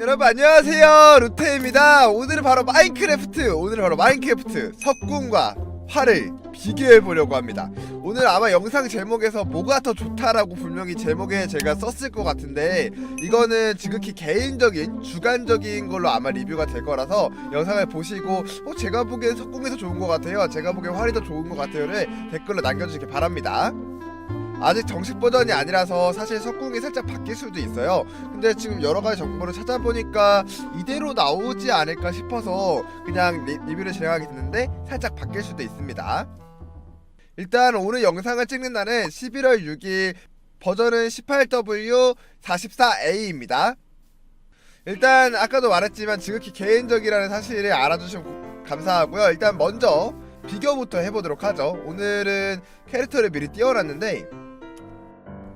여러분 안녕하세요. 루테입니다. 오늘은 바로 마인크래프트 오늘은 바로 마인크래프트 석궁과 활을 비교해 보려고 합니다. 오늘 아마 영상 제목에서 뭐가 더 좋다라고 분명히 제목에 제가 썼을 것 같은데 이거는 지극히 개인적인 주관적인 걸로 아마 리뷰가 될 거라서 영상을 보시고 어 제가 보기엔 석궁이 더 좋은 것 같아요. 제가 보기엔 활이 더 좋은 것 같아요를 댓글로 남겨주시기 바랍니다 아직 정식 버전이 아니라서 사실 석궁이 살짝 바뀔 수도 있어요. 근데 지금 여러 가지 정보를 찾아보니까 이대로 나오지 않을까 싶어서 그냥 리, 리뷰를 진행하게 됐는데 살짝 바뀔 수도 있습니다. 일단 오늘 영상을 찍는 날은 11월 6일 버전은 18W44A입니다. 일단 아까도 말했지만 지극히 개인적이라는 사실을 알아주시면 감사하고요. 일단 먼저 비교부터 해보도록 하죠. 오늘은 캐릭터를 미리 띄워놨는데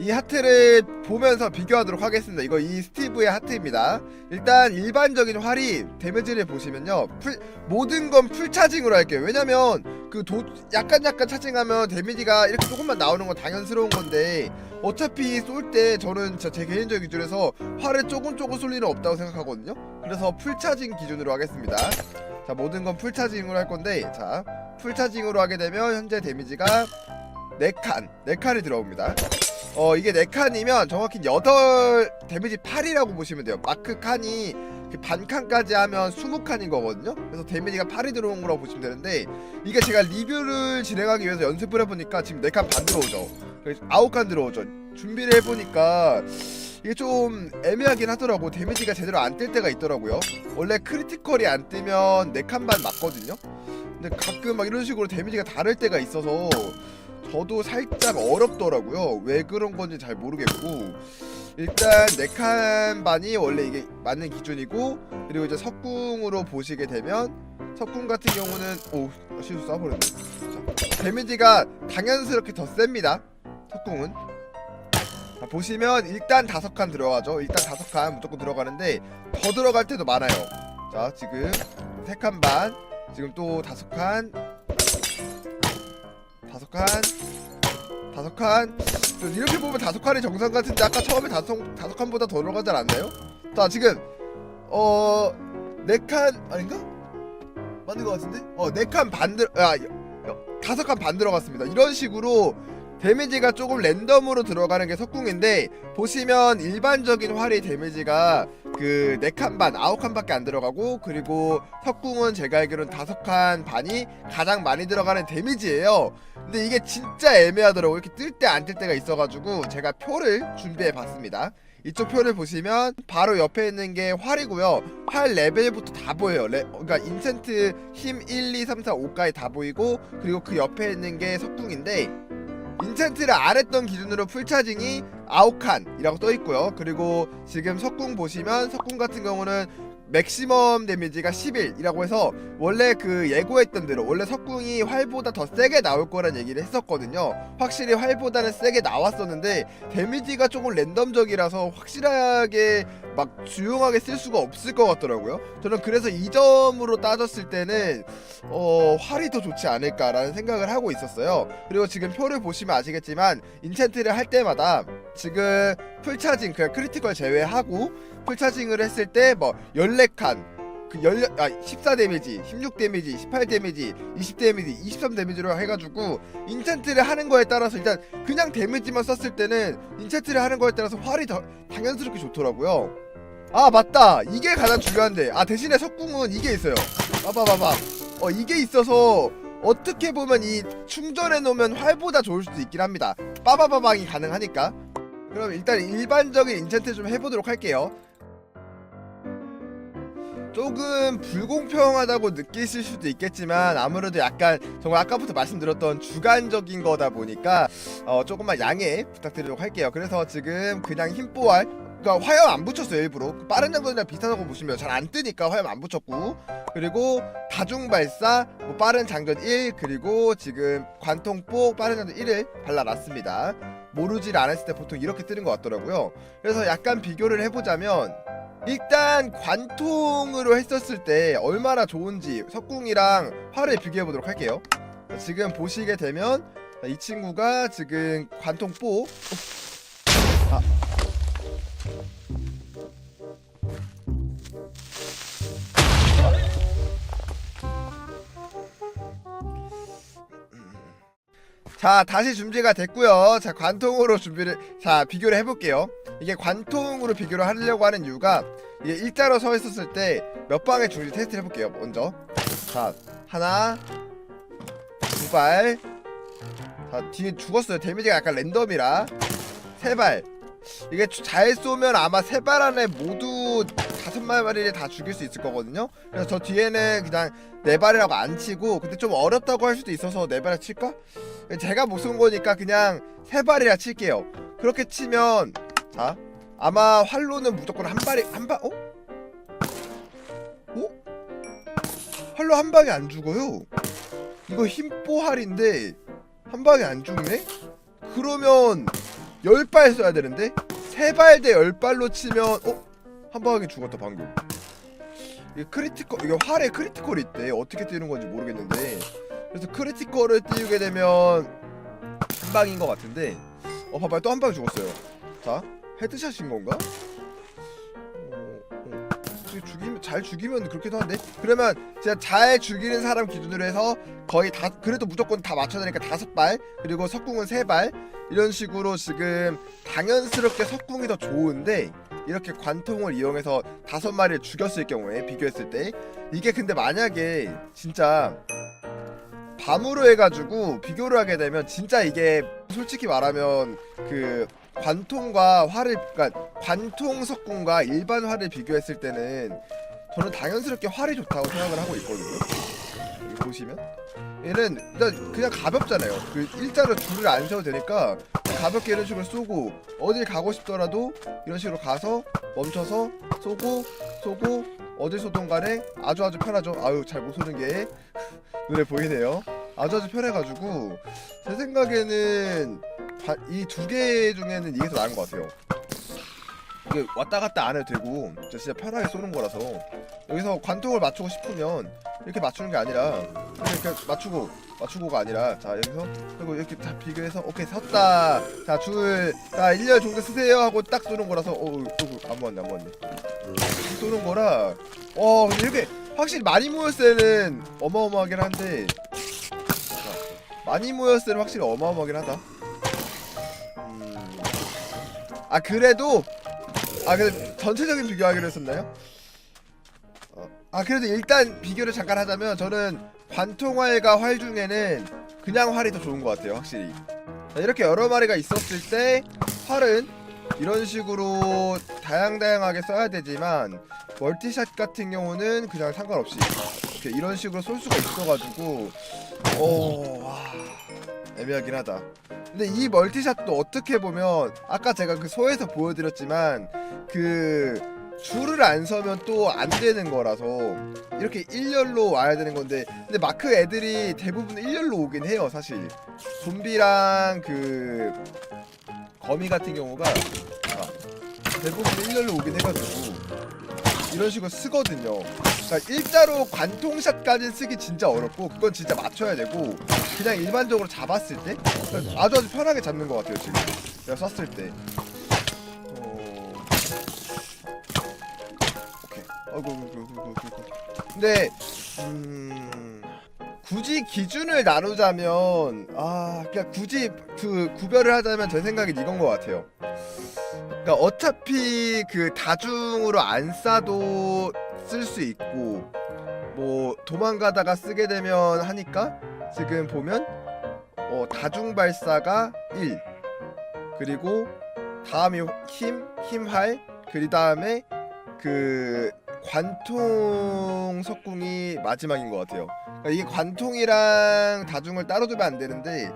이 하트를 보면서 비교하도록 하겠습니다. 이거 이 스티브의 하트입니다. 일단 일반적인 활이 데미지를 보시면요. 풀, 모든 건 풀 차징으로 할게요. 왜냐면 그 도, 약간 약간 차징하면 데미지가 이렇게 조금만 나오는 건 당연스러운 건데 어차피 쏠 때 저는 제 개인적 기준에서 활을 조금 조금 쏠 일은 없다고 생각하거든요. 그래서 풀 차징 기준으로 하겠습니다. 자 모든 건 풀 차징으로 할 건데 자 풀 차징으로 하게 되면 현재 데미지가 4칸 4칸이 들어옵니다. 어 이게 4칸이면 정확히 8 데미지 8이라고 보시면 돼요. 마크 칸이 그 반칸까지 하면 20칸인 거거든요. 그래서 데미지가 8이 들어온 거라고 보시면 되는데 이게 제가 리뷰를 진행하기 위해서 연습을 해보니까 지금 4칸 반 들어오죠. 그래서 9칸 들어오죠. 준비를 해보니까 이게 좀 애매하긴 하더라고. 데미지가 제대로 안 뜰 때가 있더라고요. 원래 크리티컬이 안 뜨면 4칸 반 맞거든요. 근데 가끔 막 이런 식으로 데미지가 다를 때가 있어서 저도 살짝 어렵더라고요. 왜 그런 건지 잘 모르겠고 일단 네칸 반이 원래 이게 맞는 기준이고 그리고 이제 석궁으로 보시게 되면 석궁 같은 경우는 오 실수 쏴버렸네. 자, 데미지가 당연스럽게 더 셉니다. 석궁은 자, 보시면 일단 다섯 칸 들어가죠. 일단 다섯 칸 무조건 들어가는데 더 들어갈 때도 많아요. 자 지금 세 칸 반, 지금 또 다섯 칸, 다섯 칸 다섯 칸 이렇게 보면 다섯 칸이 정상 같은데 아까 처음에 다섯 다섯 칸보다 더 들어가지 않았나요? 자 지금 어 네 칸 아닌가? 맞는 것 같은데? 어 네 칸 반 들, 아 여- 다섯 칸 반 들어갔습니다. 이런 식으로 데미지가 조금 랜덤으로 들어가는 게 석궁인데 보시면 일반적인 활이 데미지가 그 네 칸 반, 아홉 칸밖에 안 들어가고 그리고 석궁은 제가 알기로는 다섯 칸 반이 가장 많이 들어가는 데미지예요. 근데 이게 진짜 애매하더라고 이렇게 뜰 때 안 뜰 때가 있어가지고 제가 표를 준비해 봤습니다. 이쪽 표를 보시면 바로 옆에 있는 게 활이고요. 활 레벨부터 다 보여요. 레, 그러니까 인센트 힘 1, 2, 3, 4, 5까지 다 보이고 그리고 그 옆에 있는 게 석궁인데 인챈트를 안 했던 기준으로 풀차징이 9칸이라고 떠 있고요. 그리고 지금 석궁 보시면 석궁 같은 경우는 맥시멈 데미지가 11이라고 해서 원래 그 예고했던 대로 원래 석궁이 활보다 더 세게 나올 거란 얘기를 했었거든요. 확실히 활보다는 세게 나왔었는데 데미지가 조금 랜덤적이라서 확실하게 막 주용하게 쓸 수가 없을 것 같더라고요. 저는 그래서 이 점으로 따졌을 때는 어 활이 더 좋지 않을까라는 생각을 하고 있었어요. 그리고 지금 표를 보시면 아시겠지만 인챈트를 할 때마다 지금 풀차징 그 크리티컬 제외하고 풀차징을 했을 때 뭐 14칸 그 열려 아14 데미지, 16 데미지, 18 데미지, 20 데미지, 23 데미지로 해가지고 인챈트를 하는 거에 따라서 일단 그냥 데미지만 썼을 때는 인챈트를 하는 거에 따라서 활이 더 당연스럽게 좋더라고요. 아 맞다 이게 가장 중요한데 아 대신에 석궁은 이게 있어요. 봐봐봐봐 어 이게 있어서 어떻게 보면 이 충전해 놓으면 활보다 좋을 수도 있긴 합니다. 빠바바방이 가능하니까. 그럼 일단 일반적인 인챈트 좀 해보도록 할게요. 조금 불공평하다고 느끼실 수도 있겠지만 아무래도 약간 정말 아까부터 말씀드렸던 주관적인 거다 보니까 어, 조금만 양해 부탁드리도록 할게요. 그래서 지금 그냥 힘뽀할 그러니까 화염 안 붙였어요 일부러 빠른 장전이랑 비슷하다고 보시면 잘 안 뜨니까 화염 안 붙였고 그리고 다중 발사 뭐 빠른 장전 1 그리고 지금 관통폭 빠른 장전 1을 발라놨습니다 모르지를 않았을 때 보통 이렇게 뜨는 것 같더라고요. 그래서 약간 비교를 해보자면 일단 관통으로 했었을 때 얼마나 좋은지 석궁이랑 활을 비교해 보도록 할게요. 지금 보시게 되면 이 친구가 지금 관통폭 자 다시 준비가 됐고요. 자 관통으로 준비를 자 비교를 해볼게요. 이게 관통으로 비교를 하려고 하는 이유가 이게 일자로 서 있었을 때 몇 방에 죽는지 테스트를 해볼게요 먼저. 자 하나 두발. 자 뒤에 죽었어요. 데미지가 약간 랜덤이라. 세 발. 이게 주- 잘 쏘면 아마 세 발 안에 모두 마리를 다 죽일 수 있을 거거든요 그래서 저 뒤에는 그냥 네 발이라고 안 치고 근데 좀 어렵다고 할 수도 있어서 네 발을 칠까? 제가 못쏜 거니까 그냥 세 발이라 칠게요. 그렇게 치면 자 아마 활로는 무조건 한 발이 한 발 어? 어? 활로 한 방에 안 죽어요. 이거 힘뽀할인데 한 방에 안 죽네? 그러면 열발 써야 되는데 세발대열 발로 치면 어? 한 방에 죽었다 방금. 이게 크리티컬 이게 활에 크리티컬이 있대. 어떻게 뛰는 건지 모르겠는데. 그래서 크리티컬을 띄우게 되면 한 방인 것 같은데 어 봐봐요 또 한 방 죽었어요 자 헤드샷인 건가? 어, 어. 죽이면 잘 죽이면 그렇기도 한데 그러면 진짜 잘 죽이는 사람 기준으로 해서 거의 다 그래도 무조건 다 맞춰야 되니까 다섯 발 그리고 석궁은 세 발 이런 식으로 지금 당연스럽게 석궁이 더 좋은데 이렇게 관통을 이용해서 다섯 마리를 죽였을 경우에 비교했을 때 이게 근데 만약에 진짜 밤으로 해가지고 비교를 하게 되면 진짜 이게 솔직히 말하면 그 관통과 활을 그러니까 관통 석궁과 일반 활을 비교했을 때는 저는 당연스럽게 활이 좋다고 생각을 하고 있거든요. 보시면 얘는 일단 그냥 가볍잖아요. 그 일자로 줄을 안 세워도 되니까 가볍게 이런 식으로 쏘고 어딜 가고 싶더라도 이런 식으로 가서 멈춰서 쏘고 쏘고 어딜 쏘던 간에 아주 아주 편하죠. 아유 잘 못 쏘는 게 눈에 보이네요. 아주 아주 편해가지고 제 생각에는 이 두 개 중에는 이게 더 나은 것 같아요. 이게 왔다 갔다 안 해도 되고 진짜, 편하게 쏘는 거라서. 여기서 관통을 맞추고 싶으면 이렇게 맞추는 게 아니라 이렇게 맞추고 맞추고가 아니라. 자 여기서 그리고 이렇게 다 비교해서 오케이 섰다. 자줄자 1년 정도 쓰세요 하고 딱 쏘는 거라서. 어, 어, 어, 안 맞네 안 맞네. 쏘는 거라 어 근데 이렇게 확실히 많이 모였을 때는 어마어마하긴 한데. 자, 많이 모였을 때는 확실히 어마어마하긴 하다. 음. 아 그래도 아 근데 전체적인 비교하기로 했었나요? 어, 아 그래도 일단 비교를 잠깐 하자면 저는 관통활과 활 중에는 그냥 활이 더 좋은 것 같아요 확실히 자, 이렇게 여러 마리가 있었을 때 활은 이런 식으로 다양다양하게 써야 되지만 멀티샷 같은 경우는 그냥 상관없이 이렇게 이런 식으로 쏠 수가 있어가지고 어... 와... 애매하긴 하다. 근데 이 멀티샷도 어떻게 보면 아까 제가 그 소에서 보여드렸지만 그 줄을 안 서면 또 안 되는 거라서 이렇게 일렬로 와야 되는 건데 근데 마크 애들이 대부분 일렬로 오긴 해요 사실. 좀비랑 그 거미 같은 경우가 아, 대부분 일렬로 오긴 해가지고 이런 식으로 쓰거든요. 그러니까 일자로 관통샷까지 쓰기 진짜 어렵고 그건 진짜 맞춰야 되고 그냥 일반적으로 잡았을 때 아주 아주 편하게 잡는 것 같아요 지금. 내가 쐈을 때. 어... 오케이. 아이고 아이고. 근데 음... 굳이 기준을 나누자면 아 그냥 굳이 그 구별을 하자면 제 생각엔 이건 것 같아요 그러니까 어차피 그 다중으로 안 싸도 쓸 수 있고 뭐 도망가다가 쓰게 되면 하니까 지금 보면 어 다중 발사가 1 그리고 다음이 힘 힘할 그 다음에 그 관통 석궁이 마지막인 것 같아요. 그러니까 이게 관통이랑 다중을 따로 두면 안 되는데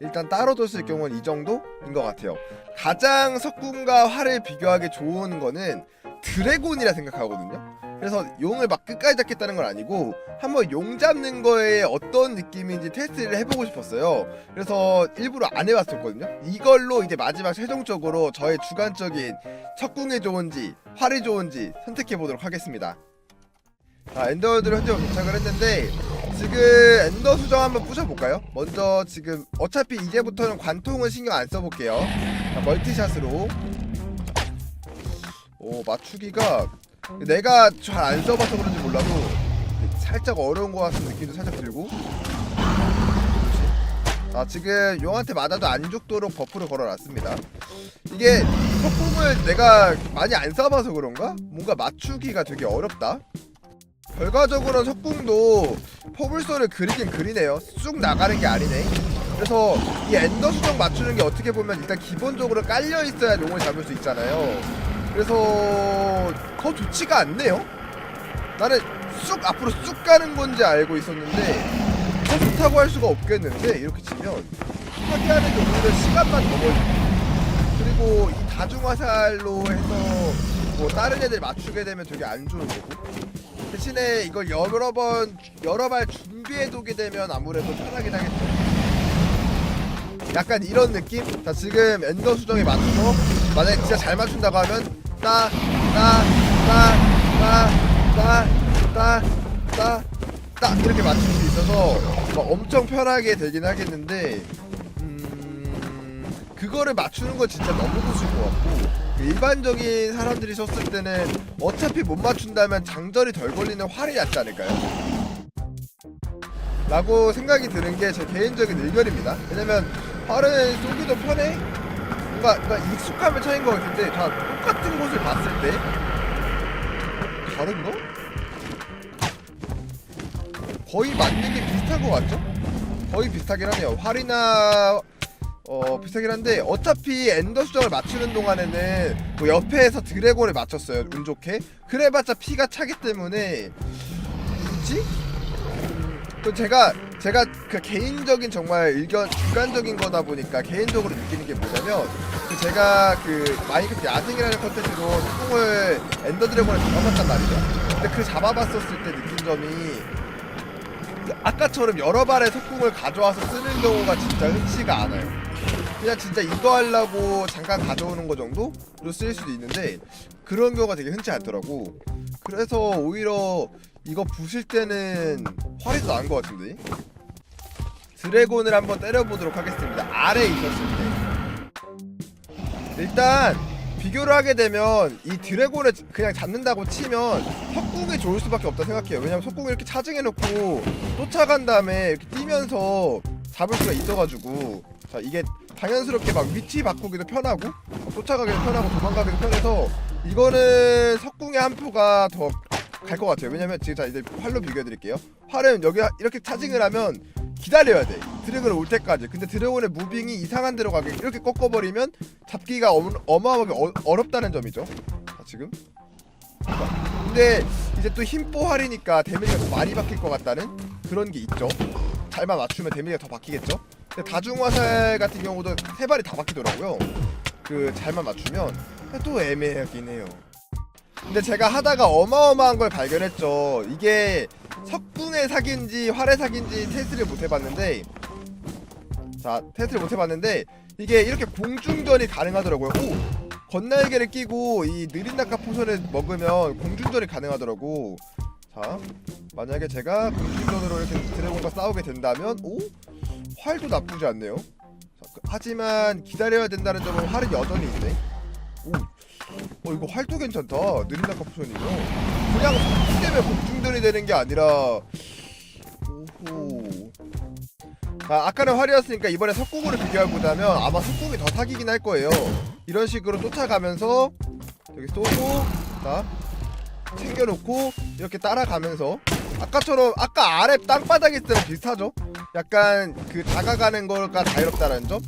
일단 따로 뒀을 경우는 이 정도인 것 같아요. 가장 석궁과 활을 비교하기 좋은 거는 드래곤이라 생각하거든요. 그래서 용을 막 끝까지 잡겠다는 건 아니고 한번 용 잡는 거에 어떤 느낌인지 테스트를 해보고 싶었어요. 그래서 일부러 안 해봤었거든요. 이걸로 이제 마지막 최종적으로 저의 주관적인 석궁이 좋은지 활이 좋은지 선택해 보도록 하겠습니다. 자, 엔더월드를 현재 도착을 했는데 지금 엔더 수정 한번 부셔볼까요? 먼저 지금 어차피 이제부터는 관통은 신경 안 써볼게요. 자, 멀티샷으로 오 맞추기가 내가 잘 안 써봐서 그런지 몰라도 살짝 어려운 것 같은 느낌도 살짝 들고 아 지금 용한테 맞아도 안 죽도록 버프를 걸어놨습니다 이게 석궁을 내가 많이 안 써봐서 그런가? 뭔가 맞추기가 되게 어렵다 결과적으로 석궁도 포불소를 그리긴 그리네요. 쑥 나가는 게 아니네. 그래서 이 엔더 수정 맞추는 게 어떻게 보면 일단 기본적으로 깔려 있어야 용을 잡을 수 있잖아요. 그래서 더 좋지가 않네요. 나는 쑥 앞으로 쑥 가는 건지 알고 있었는데 더 좋다고 할 수가 없겠는데 이렇게 치면. 파괴하는 게 오히려 시간만 더 걸리고. 그리고 이 다중화살로 해서 뭐 다른 애들 맞추게 되면 되게 안 좋은 거고. 대신에 이걸 여러 번 여러 발 준비해 두게 되면 아무래도 편하긴 하겠죠. 약간 이런 느낌? 자 지금 엔더 수정에 맞춰서 만약에 진짜 잘 맞춘다고 하면 따 따 따 따 따 따따 이렇게 맞출 수 있어서 막 엄청 편하게 되긴 하겠는데 음 그거를 맞추는 건 진짜 너무 고수일 것 같고 일반적인 사람들이 썼을 때는 어차피 못 맞춘다면 장전이 덜 걸리는 활이 낫지 않을까요? 라고 생각이 드는 게 제 개인적인 의견입니다. 왜냐면 활은 쏘기도 편해. 뭔가, 뭔가 익숙함의 차이인 것 같은데 다 똑같은 곳을 봤을 때 다른가? 거의 맞는 게 비슷한 것 같죠? 거의 비슷하긴 하네요. 활이나 어 비슷하긴 한데 어차피 엔더 수정을 맞추는 동안에는 뭐 옆에서 드래곤을 맞췄어요 운 좋게 그래봤자 피가 차기 때문에 굳이 또 제가 제가 그 개인적인 정말 의견 주관적인 거다 보니까 개인적으로 느끼는 게 뭐냐면 그 제가 그 마이크래프트 야생이라는 컨텐츠로 소풍을 엔더 드래곤을 잡아봤단 말이죠. 근데 그 잡아봤었을 때 느낀 점이 그 아까처럼 여러 발의 석궁을 가져와서 쓰는 경우가 진짜 흔치가 않아요. 그냥 진짜 이거 하려고 잠깐 가져오는 거 정도로 쓸 수도 있는데 그런 경우가 되게 흔치 않더라고. 그래서 오히려 이거 부실 때는 더 나은 것 같은데? 드래곤을 한번 때려보도록 하겠습니다. 아래에 있었을 때 일단 비교를 하게 되면 이 드래곤을 그냥 잡는다고 치면 석궁이 좋을 수밖에 없다 생각해요. 왜냐면 석궁을 이렇게 차징해놓고 쫓아간 다음에 이렇게 뛰면서 잡을 수가 있어가지고 자 이게 당연스럽게 막 위치 바꾸기도 편하고 쫓아가기도 편하고 도망가기도 편해서 이거는 석궁의 한 표가 더 갈 것 같아요. 왜냐면 지금 자 이제 활로 비교해 드릴게요. 활은 여기 이렇게 차징을 하면 기다려야 돼. 드래곤을 올 때까지. 근데 드래곤의 무빙이 이상한 데로 가게 이렇게 꺾어버리면 잡기가 어마, 어마어마하게 어, 어렵다는 점이죠. 자, 지금. 자, 근데 이제 또 힘뽀 활이니까 데미지가 더 많이 박힐 것 같다는 그런 게 있죠. 잘만 맞추면 데미지가 더 박히겠죠. 근데 다중 화살 같은 경우도 세 발이 다 박히더라고요. 그 잘만 맞추면 또 애매하긴 해요. 근데 제가 하다가 어마어마한 걸 발견했죠. 이게 석궁의 사기인지 활의 사기인지 테스트를 못 해봤는데 자 테스트를 못 해봤는데 이게 이렇게 공중전이 가능하더라고요. 오 건날개를 끼고 이 느린 낙하 포션을 먹으면 공중전이 가능하더라고. 자 만약에 제가 공중전으로 이렇게 드래곤과 싸우게 된다면 오 활도 나쁘지 않네요. 자, 그- 하지만 기다려야 된다는 점은 활은 여전히 있네. 오 어 이거 활도 괜찮다. 느린 낙하 포션이요 그냥 석궁 때문에 공중전이 되는 게 아니라. 오호. 자 아까는 활이었으니까 이번에 석궁으로 비교해보자면 아마 석궁이 더 사기긴 할 거예요. 이런 식으로 쫓아가면서 여기 쏘고 자 챙겨놓고 이렇게 따라가면서 아까처럼 아까 아래 땅바닥에 있을 때랑 비슷하죠 약간 그 다가가는 거가 자유롭다는 점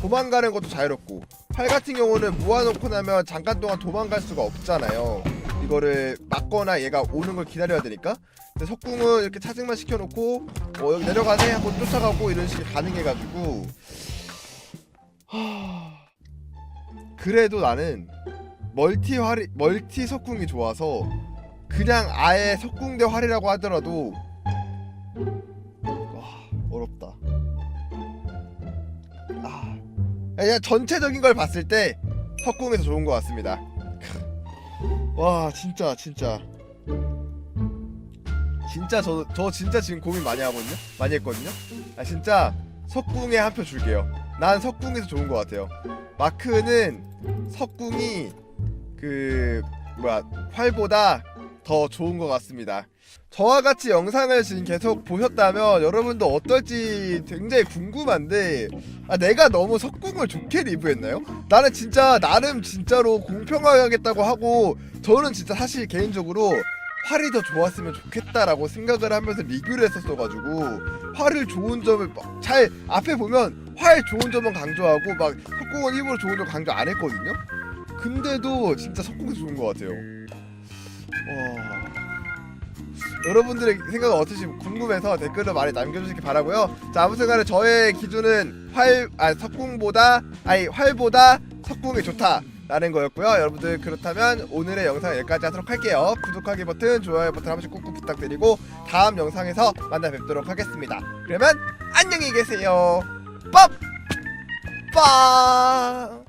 도망가는 것도 자유롭고 활 같은 경우는 모아놓고 나면 잠깐 동안 도망갈 수가 없잖아요. 이거를 막거나 얘가 오는 걸 기다려야 되니까. 근데 석궁은 이렇게 차징만 시켜놓고 어 여기 내려가네 하고 쫓아가고 이런 식이 가능해가지고 하... 그래도 나는 멀티 활이 멀티 석궁이 좋아서 그냥 아예 석궁 대 활이라고 하더라도 와 어렵다. 아. 그냥 전체적인 걸 봤을 때 석궁에서 좋은 것 같습니다. 와 진짜 진짜 진짜 저 저 진짜 지금 고민 많이 하거든요. 많이 했거든요. 아 진짜 석궁에 한 표 줄게요. 난 석궁에서 좋은 것 같아요. 마크는 석궁이 그 뭐야 활보다 더 좋은 것 같습니다. 저와 같이 영상을 지금 계속 보셨다면 여러분도 어떨지 굉장히 궁금한데 아, 내가 너무 석궁을 좋게 리뷰했나요? 나는 진짜 나름 진짜로 공평하게 하겠다고 하고 저는 진짜 사실 개인적으로 활이 더 좋았으면 좋겠다라고 생각을 하면서 리뷰를 했었어가지고 활을 좋은 점을 막잘 앞에 보면 활 좋은 점은 강조하고 막 석궁은 일부러 좋은 점 강조 안 했거든요. 근데도 진짜 석궁이 좋은 것 같아요. 와. 여러분들의 생각은 어떠신지 궁금해서 댓글로 많이 남겨주시기 바라고요. 자 아무튼간에 저의 기준은 활, 아 석궁보다 아니 활보다 석궁이 좋다. 라는 거였고요. 여러분들 그렇다면 오늘의 영상 여기까지 하도록 할게요. 구독하기 버튼, 좋아요 버튼 한 번씩 꾹꾹 부탁드리고 다음 영상에서 만나 뵙도록 하겠습니다. 그러면 안녕히 계세요. 빠! 빠!